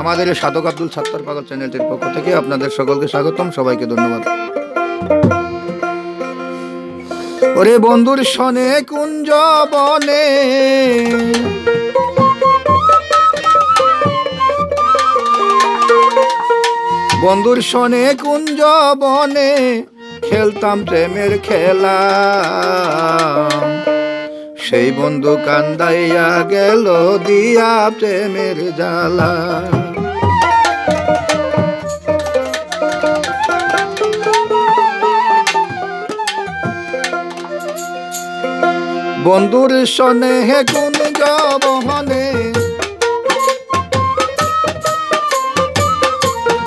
আমাদের এই সাধক আব্দুল সাত্তার পাগল চ্যানেলটির পক্ষ থেকে আপনাদের সকলকে স্বাগতম, সবাইকে ধন্যবাদ। ওরে বন্ধুর সনে কুঞ্জ বনে, বন্ধুর সনে কুঞ্জ বনে খেলতাম প্রেমের খেলা। সেই বন্ধু কান্দাইয়া গেল দিয়া প্রেমের জ্বালা। বন্ধুর সনে হে কুঞ্জ বহনে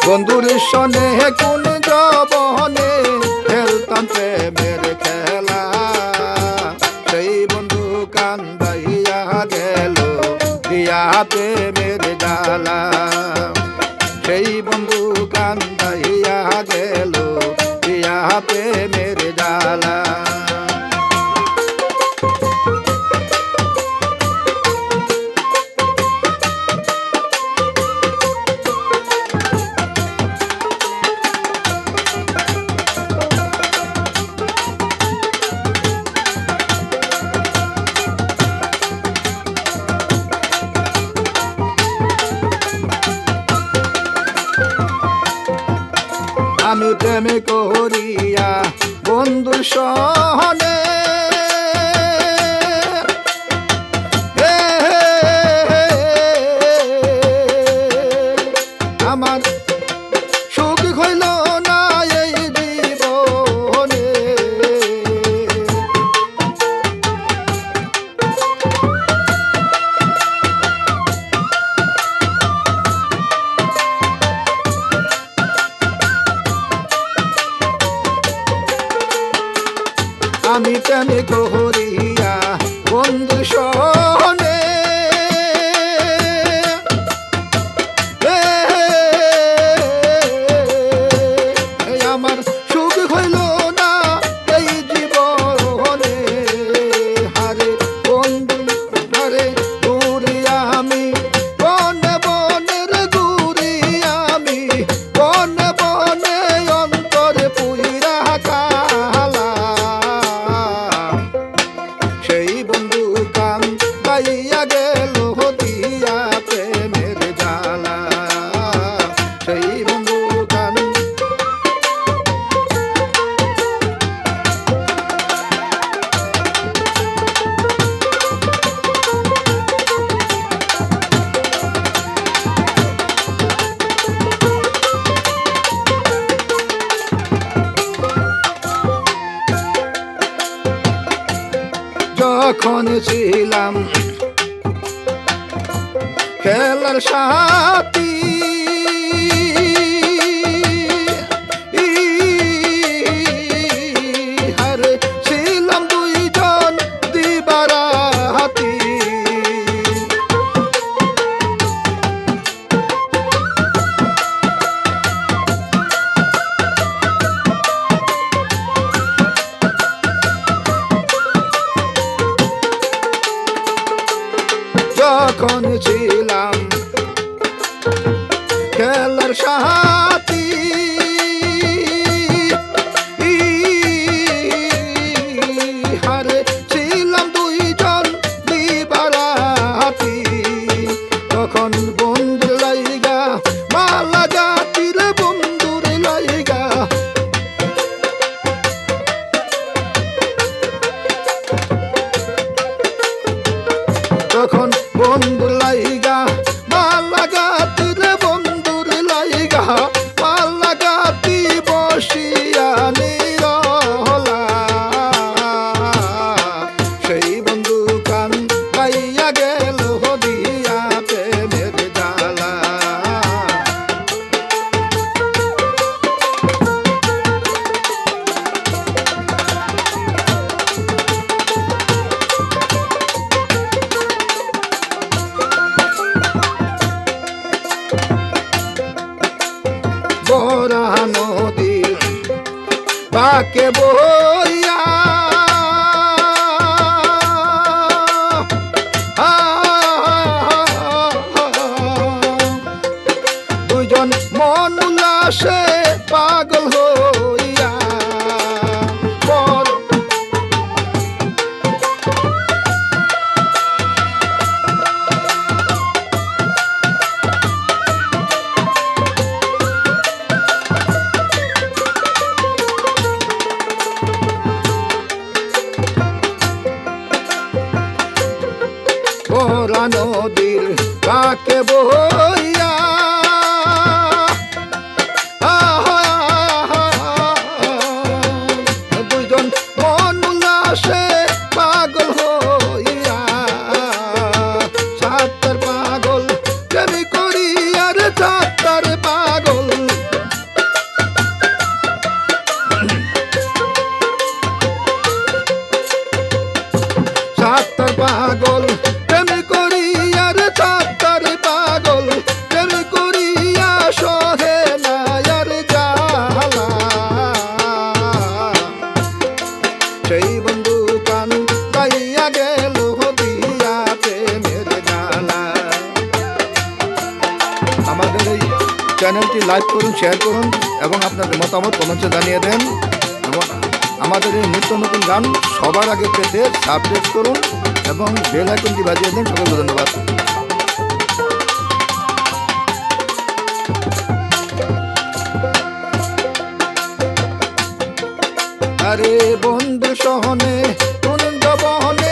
বন্ধুর সনে হে বহনে খেলতাম প্রেমের খেলা। সেই বন্ধু কান্দাইয়া গেল, দিয়া প্রেমের জ্বালা সেই বন্ধু কান্দাইয়া গেল, দিয়া প্রেমের জ্বালা প্রেমে করিয়া বন্ধুর সহনে যখন ছিলাম খেলার সাথী তখন বন্ধুর লাইগা মালা জাতির বন্ধুর লাইগা। তখন বন্ধুর লাইগা বইয়া চ্যানেলটি লাইক করুন শেয়ার করুন এবং আপনাদের মতামত কমেন্টে জানিয়ে দেন। এবং আমাদের এই নিত্য নতুন গান সবার আগে পেতে সাবস্ক্রাইব করুন এবং বেল আইকনটি বাজিয়ে দেন। সকলকে ধন্যবাদ। আরে বন্ধু সহনে কুঞ্জ বহনে